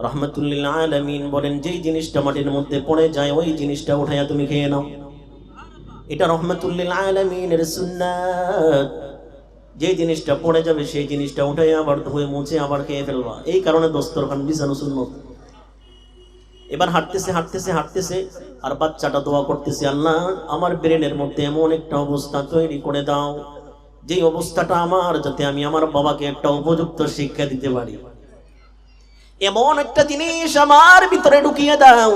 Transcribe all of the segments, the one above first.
রহমতুল্লিল আলমিন বলেন, যেই জিনিসটা মাটির মধ্যে পড়ে যায়, ওই জিনিসটা উঠাইয়া তুমি খেয়ে নাও। এটা রহমতুল্লিল আলমিনের সুন্নাত। যে জিনিসটা পড়ে যাবে, সেই জিনিসটা উঠে আবার ধুয়ে মুছে আবার খেয়ে ফেলবা। এই কারণে দস্তরখান বিছানো সুন্নত। এবার হাঁটতেছে হাঁটতেছে হাঁটতেছে, আর বাচ্চাটা দোয়া করতেছে, আল্লাহ, আমার ব্রেনের মধ্যে এমন একটা অবস্থা তৈরি করে দাও, যেই অবস্থাটা আমার, যাতে আমি আমার বাবাকে একটা উপযুক্ত শিক্ষা দিতে পারি। এমন একটা জিনিস আমার ভিতরে ঢুকিয়ে দাও।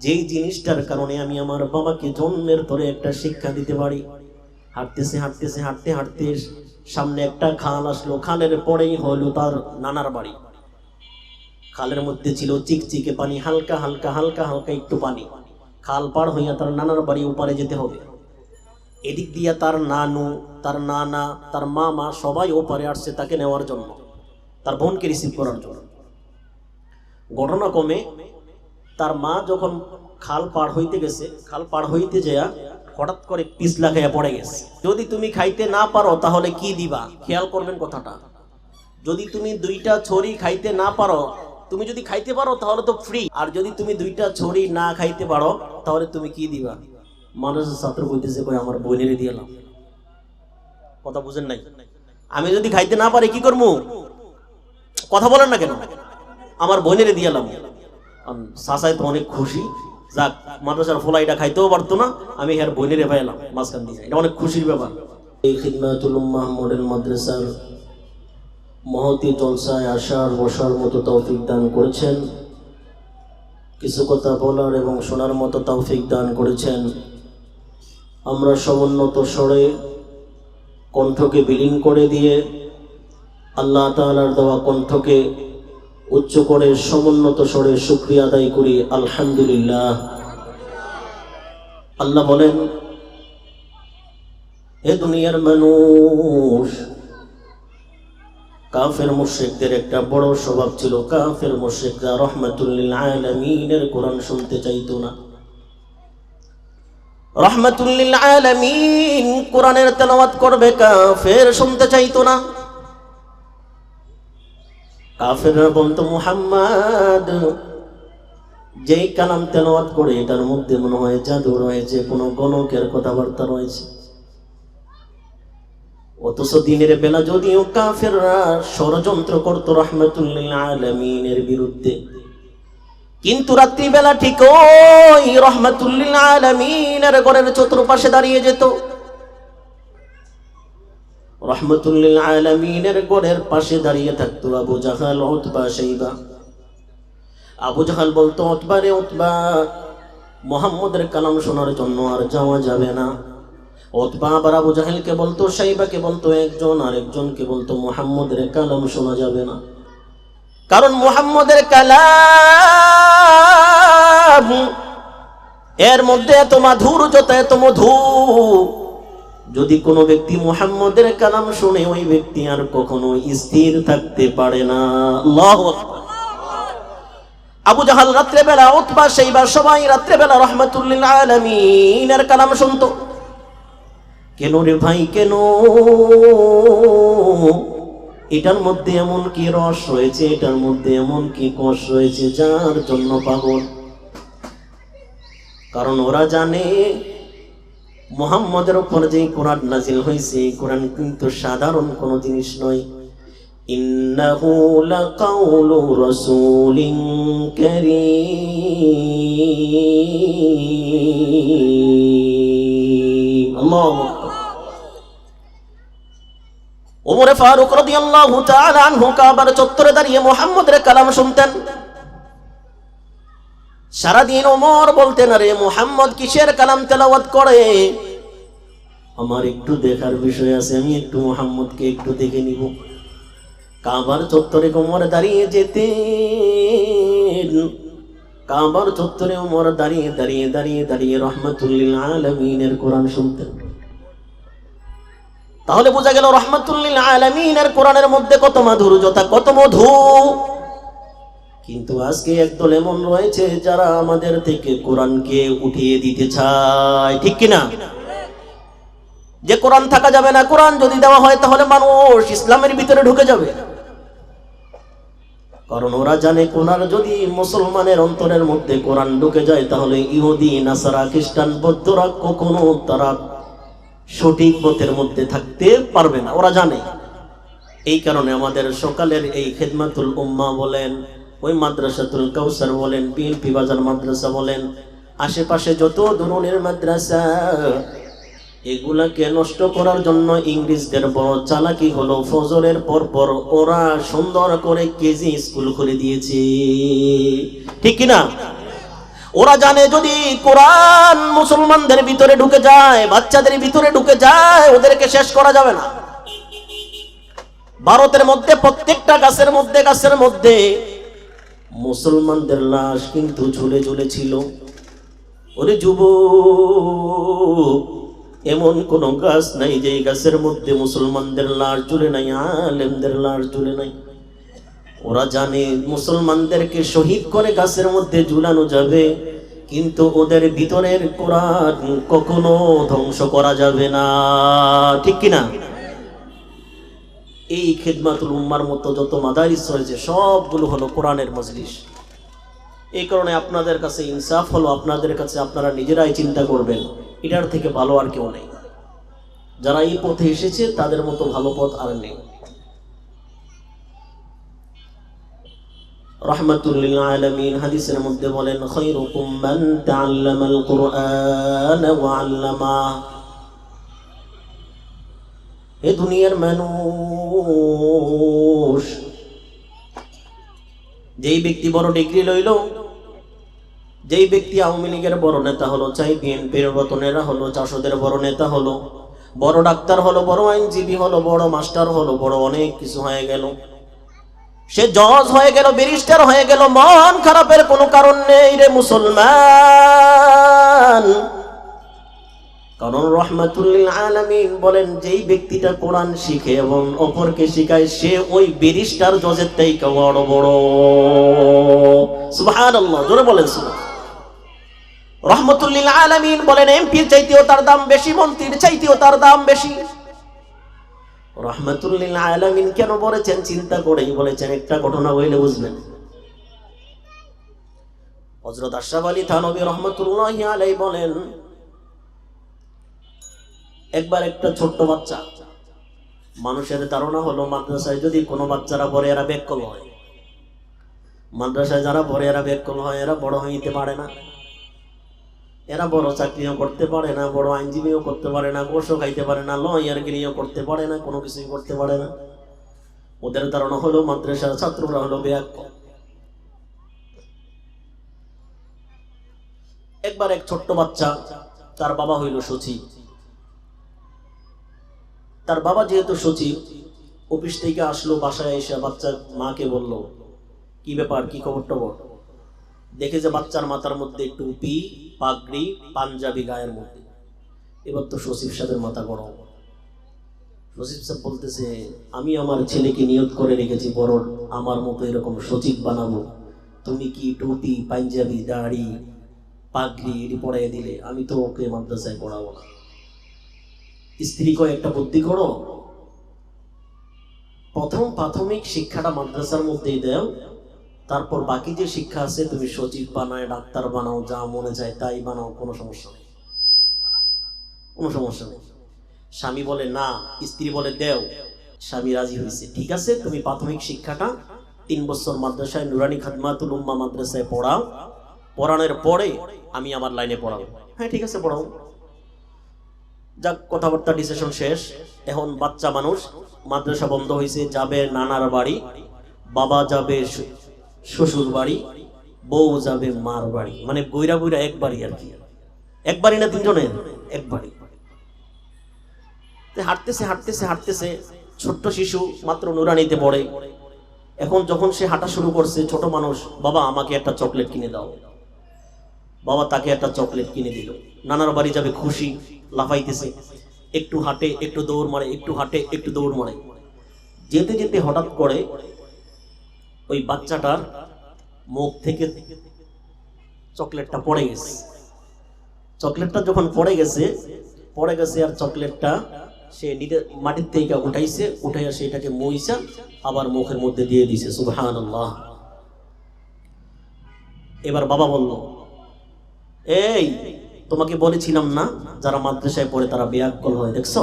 যেই জিনিসটার কারণে আমি আমার বাবাকে জন্মের পরে একটা শিক্ষা দিতে পারি। হাঁটতেছে হাঁটতেছে, হাঁটতে হাঁটতে সামনে একটা খাল আসলো। খালের পরেই হলো তার নানার বাড়ি। খালের মধ্যে ছিল চিকচিকে পানি, হালকা হালকা হালকা হালকা একটু পানি। খাল পার হইয়া তার নানার বাড়ি ওপারে যেতে হবে। এদিক দিয়া তার নানু, তার নানা, তার মামা সবাই ওপারে আসছে তাকে নেওয়ার জন্য। তার বোনকে রিসিভ করার জন্য। ঘটনা কমে তার মা যখন খাল পার হইতে গেছে, খাল পার হইতে যেয়া হঠাৎ করে পিছলা খাইয়া পড়ে গেছে। যদি তুমি খাইতে না পারো, তাহলে কি দিবা? খেয়াল করবেন কথাটা। যদি তুমি দুইটা ছড়ি খাইতে না পারো, তুমি যদি খাইতে পারো, তাহলে তো ফ্রি আর যদি তুমি দুইটা ছড়ি না খাইতে পারো, তাহলে তুমি কি দিবা? মানুষের ছাত্র কইতেছে কই, আমার বোনেরে দিলাম কথা বুঝেন নাই? আমি যদি খাইতে না পারি, কি করব কথা বলেন না কেন? আমার বোনেরে দিয়ালাম সাসাই তো অনেক খুশি। যাক, মাদ্রাসার ফোলাইটা খাইতেও পারতো না, আমি হ্যার বোনেরে পাইলাম মাঝখান দিয়ে। এটা অনেক খুশির ব্যাপার। এই খিদমাতুল মডেল মাদ্রাসার মহতি জলসায় আসার, বসার মতো তৌফিক দান করেছেন। কিছু কথা বলার এবং শোনার মতো তৌফিক দান করেছেন। আমরা সমুন্নত স্বরে কণ্ঠকে বিলীন করে দিয়ে আল্লাহ তাআলার দেওয়া কণ্ঠকে উচ্চ করে সমুন্নত স্বরে শুক্রিয়া আদায় করি, আলহামদুলিল্লাহ। আল্লাহ বলেন, হে দুনিয়ার মানুষ, কাফের মুশরিকদের একটা বড় স্বভাব ছিল, কাফের মুশরিকরা রহমাতুল্লিল আলামিনের কোরআন শুনতে চাইতো না। রহমাতুল্লিল আলামিন কোরআনের তেলাওয়াত করবে, কাফের শুনতে চাইতো না। কাফেররা বলতো মুহাম্মদ। যেই কালাম তেলাওয়াত করে, এটার মধ্যে মনে হয় জাদু রয়েছে, কোনো গণকের কথাবার্তা রয়েছে। অথচ দিনের বেলা যদিও কাফেররা ষড়যন্ত্র করতো রহমতুল্লিল আলমিনের বিরুদ্ধে, কিন্তু রাত্রিবেলা ঠিক ওই রহমতুল্লিল আলমিনের ঘরের চতুর্পাশে দাঁড়িয়ে যেত। রহমতুল্লিল আলমিনের গড়ের পাশে দাঁড়িয়ে থাকতো আবু জাহাল অতবা সেইবা আবু জাহাল বলতো অতবা রে অতবা মোহাম্মদের কালাম শোনার জন্য আর যাওয়া যাবে না। অতবা আবার আবু জাহেলকে বলতো সাইবাকে বলতো, একজন আর একজনকে বলতো, মোহাম্মদের কালাম শোনা যাবে না। কারণ মোহাম্মদের কালাম, এর মধ্যে এত মাধুর্যতা এত মধু যদি কোনো ব্যক্তি মুহাম্মদের কালাম শুনে, ওই ব্যক্তি আর কখনো স্থির থাকতে পারে না। আবু জাহাল রাত্রেবেলা উতবা সেইবার সবাই রাত্রেবেলা রহমাতুল্লিল আলামিনের কালাম শুনতো। কেন রে ভাই, কেন? এটার মধ্যে এমন কি রস রয়েছে, এটার মধ্যে এমন কি কষ রয়েছে, যার জন্য পাগল? কারণ ওরা জানে মোহাম্মদের উপর যে কোরআন নাজিল হয়েছে কোরআন কিন্তু সাধারণ কোনো জিনিস নয়। ইন্নাহু লাকাউলু রাসূলিন কারীম। ফারুক রাদিয়াল্লাহু তাআলা আনহু কাবার চত্বরে দাঁড়িয়ে মুহাম্মদের কালাম শুনতেন। সারাদিন ওমর বলতেন আরে মুহাম্মদ কিসের কালাম তেলাওয়াত করে? আমার একটু দেখার বিষয় আছে, আমি একটু মুহাম্মদকে একটু দেখে নিব। কাবার চত্বরে ওমর দাঁড়িয়ে যেতে কাবার চত্বরে ওমর দাঁড়িয়ে দাঁড়িয়ে দাঁড়িয়ে দাঁড়িয়ে রহমাতুল্লিল আলামিনের কোরআন শুনতেন। তাহলে বোঝা গেল রহমাতুল্লিল আলামিনের কোরআনের মধ্যে কত মাধুর্যতা, কত মধু। কিন্তু আজকে একদল এমন রয়েছে যারা আমাদের থেকে কোরআনকে উঠিয়ে দিতে চায়। ঠিক কিনা? যে কোরআন থাকা যাবে না, কোরআন যদি দেওয়া হয় তাহলে মানুষ ইসলামের ভিতরে ঢুকে যাবে। কারণ ওরা জানে কোরআন যদি মুসলমানের অন্তরের মধ্যে কোরআন ঢুকে যায়, তাহলে ইহুদি, নাসারা, খ্রিস্টান, বৌদ্ধরা কখনো তারা সঠিক পথের মধ্যে থাকতে পারবে না। ওরা জানে। এই কারণে আমাদের সকালের এই খেদমাতুল উম্মা বলেন ওই মাদ্রাসাতুল কাউসার বলেন পিএলপি বাজার মাদ্রাসা বলেন, আশেপাশে যত ধরনের মাদ্রাসা, এগুলাকে নষ্ট করার জন্য ইংরেজদের বড় চালাকি হলো, ফজরের পর পর ওরা সুন্দর করে কেজি স্কুল খুলে দিয়েছে। ঠিক কিনা? ওরা জানে যদি কোরআন মুসলমানদের ভিতরে ঢুকে যায়, বাচ্চাদের ভিতরে ঢুকে যায়, ওদেরকে শেষ করা যাবে না। ভারতের মধ্যে, প্রত্যেকটা গাছের মধ্যে গাছের মধ্যে মুসলমানদের লাশ কিন্তু ঝুলে ঝুলে ছিল। ওরে যুব এমন কোন গাছ নাই যে গাছের মধ্যে মুসলমানদের লাশ ঝুলে নাই, আলেমদের লাশ ঝুলে নাই। ওরা জানে মুসলমানদেরকে শহীদ করে গাছের মধ্যে ঝুলানো যাবে, কিন্তু ওদের ভিতরের কোরআন কখনো ধ্বংস করা যাবে না। ঠিক কিনা? এই খেদমাতুল উম্মার মতো যত মাদারিস রয়েছে, সবগুলো হলো কোরআনের মজলিস। এই কারণে আপনাদের কাছে ইনসাফ হলো, আপনাদের কাছে আপনারা নিজেরাই চিন্তা করবেন, এটার থেকে ভালো আর কেউ নেই। যারা এই পথে এসেছে, তাদের মতো ভালো পথ আর নেই। রহমতুল্লিল মান মানুষ যেই ব্যক্তি বড় ডিগ্রি লইল, যেই ব্যক্তি আওয়ামী লীগের বড় নেতা হলো, চাই বিএনপির রতনেরা হলো, চাষদের বড় নেতা হলো, বড় ডাক্তার হলো, বড় আইনজীবী হলো, বড় মাস্টার হলো, বড় অনেক কিছু হয়ে গেল। সে জজ হয়ে গেল, ব্যারিস্টার হয়ে গেল, মন খারাপের কোনো কারণ নেই রে মুসলমান। কারণ রহমাতুল্লিল আলামিন বলেন, যেই ব্যক্তিটা কোরআন শিখে এবং অপরকে শিখায়, সে ওই ব্যারিস্টার জজের থেকে বড় বড়। সুবহানাল্লাহ, জোরে বলেন রহমতুল্লিল আলামিন বলেন, এমপির চাইতেও তার দাম বেশি, মন্ত্রীর চাইতেও তার দাম বেশি। রহমতুল্লিল আলামিন কেন বলেছেন? চিন্তা করেই বলেছেন, একটা ঘটনা হইলে বুঝবেন। হজরত আশরাফ আলী থানবী রহমতুল্লাহ আলাই বলেন একবার একটা ছোট্ট বাচ্চা। মানুষের ধারণা হলো, মাদ্রাসায় যদি কোনো বাচ্চারা পড়ে এরা বেকল হয়, মাদ্রাসায় যারা পড়ে এরা বেকল হয়, এরা বড় হইতে পারে না। এরা বড় চাকরিও করতে পারে না, বড় আইনজীবীও করতে পারে না গোসও খাইতে পারে না লয়ারগিরিও করতে পারে না, কোনো কিছুই করতে পারে না। ওদের ধারণা হলো, মাদ্রাসার ছাত্ররা হলো বেয়াক্ক একবার এক ছোট্ট বাচ্চা, তার বাবা হইল সচিব তার বাবা যেহেতু সচিব, অফিস থেকে আসলো, বাসায় এসে বাচ্চার মাকে বলল, কি ব্যাপার, কি খবর টবর? দেখে যে বাচ্চার মাথার মধ্যে টুপি, পাগড়ি, পাঞ্জাবি গায়ের মধ্যে। এবার তো সচিব সাহেবের মাথা গরম। সচিব সাহেব বলতেছে, আমি আমার ছেলেকে নিয়োগ করে রেখেছি বড় আমার মতো এরকম সচিব বানাবো। তুমি কি টুপি, পাঞ্জাবি, দাড়ি, পাগড়ি এটি পড়াইয়ে দিলে, আমি তো ওকে মাদ্রাসায় পড়াবো না। স্ত্রী কয়, একটা বুদ্ধি করো। প্রথম প্রাথমিক শিক্ষাটা মাদ্রাসার মধ্যেই দেও, তারপর বাকি যে শিক্ষা আছে, তুমি সচিব বানায়, ডাক্তার বানাও, যা মনে চায় তাই বানাও, কোনো সমস্যা নেই। কোনো সমস্যা নেই। স্বামী বলে, না। স্ত্রী বলে, দেও। স্বামী রাজি হয়েছে ঠিক আছে, তুমি প্রাথমিক শিক্ষাটা তিন বছর মাদ্রাসায়, নুরানি খাদমাতুল উম্মা মাদ্রাসায় পড়াও। পড়ানোর পরে আমি আমার লাইনে পড়াবো। হ্যাঁ ঠিক আছে পড়াও যাক, কথাবার্তা ডিসিশন শেষ। এখন বাচ্চা মানুষ, মাদ্রাসা বন্ধ হয়েছে যাবে নানার বাড়ি, বাবা যাবে শ্বশুর বাড়ি, বউ যাবে মার বাড়ি। মানে বইরা বইরা এক বাড়ি আর কি। এক বাড়ি না তিনজনের? এক বাড়ি। হাঁটতেছে হাঁটতেছে হাঁটতেছে। ছোট্ট শিশু, মাত্র নুরানিতে পড়ে। এখন যখন সে হাঁটা শুরু করছে, ছোট মানুষ, বাবা, আমাকে একটা চকলেট কিনে দাও। বাবা তাকে একটা চকলেট কিনে দিল। নানার বাড়ি যাবে খুশি। লাফাইতেছে। একটু হাঁটে, একটু দৌড় মারে, একটু হাঁটে, একটু দৌড় মারে। যেতে যেতে হঠাৎ করে ওই বাচ্চাটার মুখ থেকে চকলেটটা পড়ে গেছে। চকলেটটা যখন পড়ে গেছে পড়ে গেছে আর চকলেটটা সে নিজের মাটির থেকে উঠাইছে, উঠাইয়া সেটাকে মইসা আবার মুখের মধ্যে দিয়ে দিছে, সুবহানাল্লাহ। এবার বাবা বলল, এই তোমাকে বলেছিলাম না, যারা মাদ্রাসায় পড়ে তারা বেয়াক্কল হয়, দেখছ?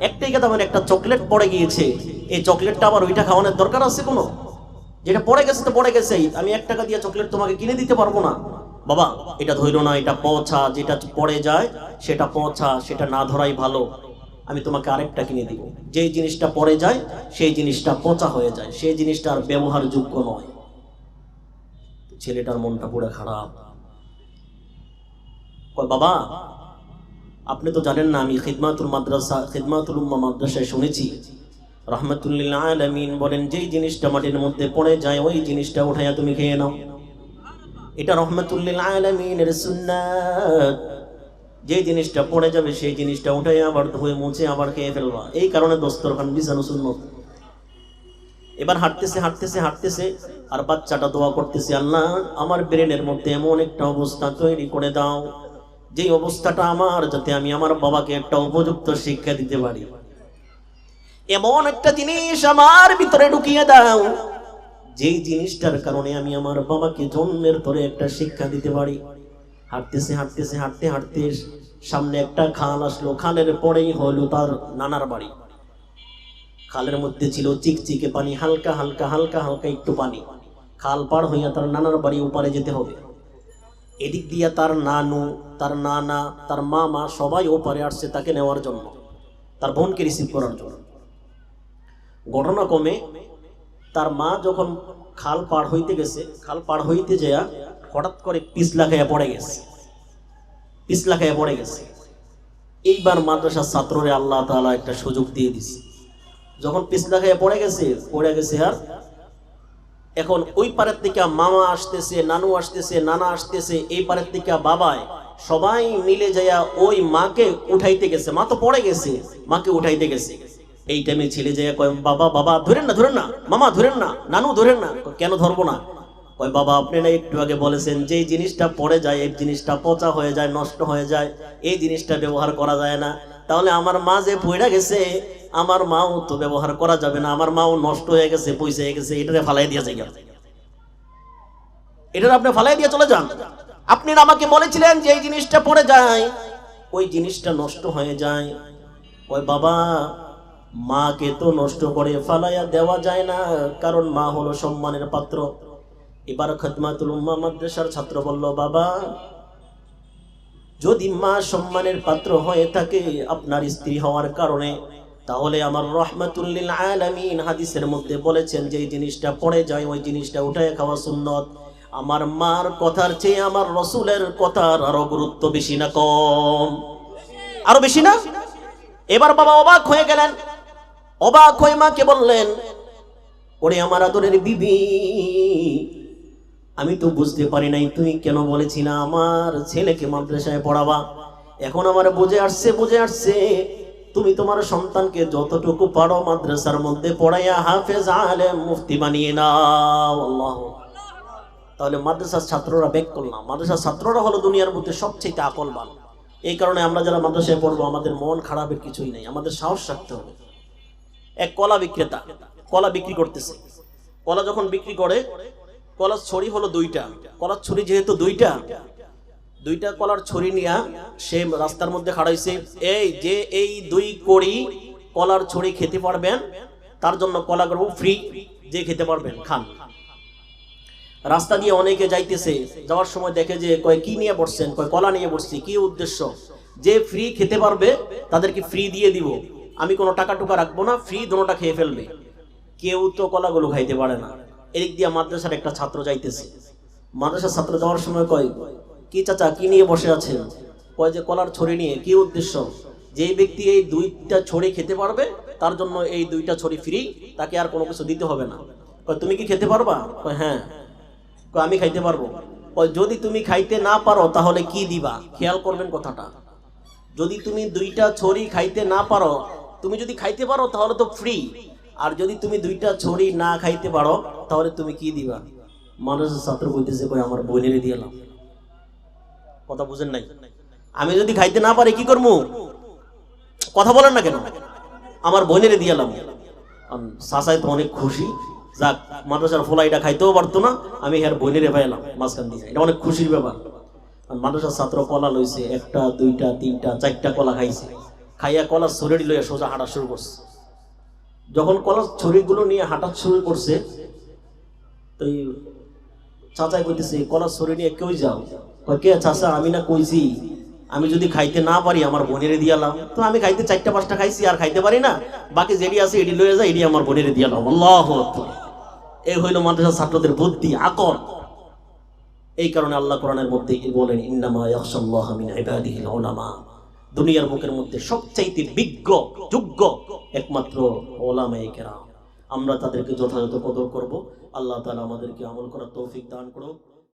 একটাই কথা মানে একটা চকলেট পড়ে গিয়েছে। এই চকলেটটা আবার ওইটা খাওয়ানোর দরকার আছে কোনো? যেটা পড়ে গেছে তো পড়ে গেছেই। আমি এক টাকা দিয়ে চকলেট তোমাকে কিনে দিতে পারব না। বাবা, এটা ধৈর্য না, এটা পচা, যেটা পড়ে যায়, সেটা পচা, সেটা না ধরাই ভালো। আমি তোমাকে আরেকটা কিনে দিব। যেই জিনিসটা পড়ে যায়, সেই জিনিসটা পচা হয়ে যায়। সেই জিনিসটা আর ব্যবহারযোগ্য নয়। ছেলেটার মনটা পুরো খারাপ। বাবা, আপনি তো জানেন না, আমি খিদমাতুল মাদ্রাসা, খিদমাতুল উম্মা মাদ্রাসায় শুনেছি। রহমতুল্লিল্লাহ আলমিন বলেন, যেই জিনিসটা মাটির মধ্যে পড়ে যায়, ওই জিনিসটা উঠাইয়া তুমি খেয়ে নাও। এটা রহমতুল্লিল আলমিনের সুন্নাত। যে জিনিসটা পড়ে যাবে, সেই জিনিসটা উঠাই আবার ধুয়ে মুছে আবার খেয়ে ফেলবা। এই কারণে দস্তরখান বিছানো সুন্নত। এবার হাঁটতেছে হাঁটতেছে হাঁটতেছে, আর বাচ্চাটা দোয়া করতেছে, আল্লাহ, আমার ব্রেনের মধ্যে এমন একটা অবস্থা তৈরি করে দাও যেই অবস্থাটা আমার, যাতে আমি আমার বাবাকে একটা উপযুক্ত শিক্ষা দিতে পারি। এমন একটা জিনিস আমার ভিতরে ঢুকিয়ে দাও যেই জিনিসটার কারণে আমি আমার বাবাকে জন্মের ধরে একটা শিক্ষা দিতে পারি। হাঁটতেছে হাঁটতেছে, হাঁটতে হাঁটতে সামনে একটা খাল আসলো। খালের পরেই হলো তার নানার বাড়ি। খালের মধ্যে ছিল চিকচিকে পানি, হালকা হালকা হালকা হালকা একটু পানি। খাল পার হইয়া তার নানার বাড়ি উপারে যেতে হবে। এদিক দিয়া তার নানু, তার নানা, তার মামা সবাই ওপারে আসছে তাকে নেওয়ার জন্য। তার বোনকে রিসিভ করার জন্য। ঘটনা কমে তার মা যখন খাল পার হইতে গেছে, খাল পার হইতে যেয়া হঠাৎ করে পিছলা খাইয়া পড়ে গেছে। পিছলা খাইয়া পড়ে গেছে। এইবার মাদ্রাসার ছাত্ররে আল্লাহ তাআলা একটা সুযোগ দিয়ে দিছে। যখন পিছলা খাইয়া পড়ে গেছে পড়ে গেছে আর এখন ওই পারের থেকে মামা আসতেছে, নানু আসতেছে, নানা আসতেছে, এই পারের থেকে বাবায় সবাই মিলে যাইয়া ওই মাকে উঠাইতে গেছে। মা তো পড়ে গেছে, মাকে উঠাইতে গেছে। এই টাইমে ছেলে যাইয়া কয়, বাবা বাবা, ধরেন না ধরেন না, মামা ধরেন না, নানু ধরেন না। কেন ধরবো না? কয়, বাবা, আপনি না একটু আগে বলেছেন যে জিনিসটা পড়ে যায়, এই জিনিসটা পচা হয়ে যায়, নষ্ট হয়ে যায়, এই জিনিসটা ব্যবহার করা যায় না। তাহলে আমার মা যে পড়ে গেছে আমার মাও তো ব্যবহার করা যাবে না, আমার মাও নষ্ট হয়ে গেছে, পয়সা হয়ে গেছে, এটারে ফালাই দিয়ে যায় এটার আপনি ফালাই দিয়ে চলে যান। আপনি আমাকে বলেছিলেন যে এই জিনিসটা পড়ে যায়, ওই জিনিসটা নষ্ট হয়ে যায়। ওই বাবা, মাকে তো নষ্ট করে ফালাইয়া দেওয়া যায় না, কারণ মা হলো সম্মানের পাত্র। এবার খদমাতুল উম্মা মাদ্রাসার ছাত্র বলল, বাবা, যদি মা সম্মানের পাত্র হয়ে থাকে, আপনার স্ত্রী হওয়ার কারণে তাহলে আমার রহমাতুল্লিল আলামিন হাদিসের মধ্যে বলেছেন যে জিনিসটা পড়ে যায়, ওই জিনিসটা উঠায় খাওয়া সুন্নত। আমার মার কথার চেয়ে আমার রসুলের কথার আরও গুরুত্ব বেশি না কম। আরও বেশি না? এবার বাবা অবাক হয়ে গেলেন। অবাক হয়ে মাকে বললেন, ওরে আমার আদরের বিবি, আমি তো বুঝতে পারি নাই, তুই কেন বলেছি না আমার ছেলেকে মাদ্রাসায় পড়াবা? এখন আমার বুঝে আসছে বুঝে আসছে তুমি তোমার সন্তানকে যতটুকু পারো মাদ্রাসার মধ্যে পড়াইয়া হাফেজ, আলেম, মুফতি বানিয়ে নাও, আল্লাহ তাহলে মাদ্রাসার ছাত্ররা বেক করলাম মাদ্রাসার ছাত্ররা হলো দুনিয়ার মধ্যে সবচেয়ে আকলবান এই কারণে আমরা যারা মাদ্রাসায় পড়ব, আমাদের মন খারাপের কিছুই নেই। আমাদের সাহস রাখতে হবে। এক কলা বিক্রেতা, কলা বিক্রি করতেছে। কলা যখন বিক্রি করে, কলার ছড়ি হলো দুইটা। কলার ছড়ি যেহেতু দুইটা দুইটা কলার ছড়ি নিয়া সে রাস্তার মধ্যে খাড়াইছে এই যে এই দুই কড়ি কলার ছড়ি খেতে পারবেন, তার জন্য কলা করব ফ্রি, যে খেতে পারবেন, খান। রাস্তা দিয়ে অনেকে যাইতেছে, যাওয়ার সময় দেখে যে কয় কি নিয়ে বসছেন, কয় কলা নিয়ে বসছি, কি উদ্দেশ্য? যে ফ্রি খেতে পারবে, তাদেরকে ফ্রি দিয়ে দিব। আমি কোনো টাকা টুকা রাখব না, ফ্রি দোনোটা খেয়ে ফেলবে। কেউ তো কলাগুলো খাইতে পারে না। এদিক দিয়ে মাদ্রাসার একটা ছাত্র যাইতেছে। মাদ্রাসার ছাত্র যাওয়ার সময় কয় কি চাচা, কি নিয়ে বসে আছেন? কয় যে কলার ছড়ি নিয়ে, কি উদ্দেশ্য? যেই ব্যক্তি এই দুইটা ছড়ি খেতে পারবে, তার জন্য এই দুইটা ছড়ি ফ্রি তাকে আর কোনো কিছু দিতে হবে না। কয়, তুমি কি খেতে পারবা? কয় হ্যাঁ। কয়, আমি খাইতে পারব। কয়, যদি তুমি খাইতে না পারো, তাহলে কি দিবা? খেয়াল করবেন কথাটা। যদি তুমি দুইটা ছড়ি খাইতে না পারো, তুমি যদি খাইতে পারো, তাহলে তো ফ্রি আর যদি তুমি দুইটা ছড়ি না খাইতে পারো, তাহলে তুমি কি দিবা? মানুষের ছাত্র বলতেছে কই আমার বোনের দিয়েলাম কথা বুঝেন নাই। আমি যদি খাইতে না পারি, কি করব কথা বলেন না কেন? আমার বোনের দিয়েলাম সাসাই তো অনেক খুশি। যাক, মাদ্রাসার ফলাইটা খাইতেও পারতো না, আমি হের বইনেরে পাইলাম, মাঝখান দিয়ে। এটা অনেক খুশির ব্যাপার। মাদ্রাসার ছাত্র কলা লইছে, একটা, দুইটা, তিনটা, চারটা কলা খাইছে। খাইয়া কলার ছড়ি লইয়া সোজা হাঁটা শুরু করছে। যখন কলার ছড়িগুলো নিয়ে হাঁটা শুরু করছে, তো চাচাই কইতেছে, কলার ছড়ি নিয়ে কেউ যাও কে চাচা, আমি না কইছি, আমি যদি খাইতে না পারি, আমার বোনেরে দিয়ালাম তো আমি খাইতে চারটা, পাঁচটা খাইছি, আর খাইতে পারি না। বাকি যেটি আছে, এটি লয়ে যায়, এটি আমার বোনেরে দিয়ালাম আল্লাহ। এই হইল মাদ্রাসা ছাত্রদের বুদ্ধি, আকল। এই কারণে আল্লাহ কোরআনের মধ্যে বলেন? ইন্নামা ইয়াখশাল্লাহ মিন ইবাদিহিল দুনিয়ার বুকের মধ্যে সবচাইতে বিজ্ঞ, যোগ্য একমাত্র ওলামায়ে আমরা তাদেরকে যথাযথ কদর করব। আল্লাহ তাআলা আমাদেরকে আমল করার তৌফিক দান করুক।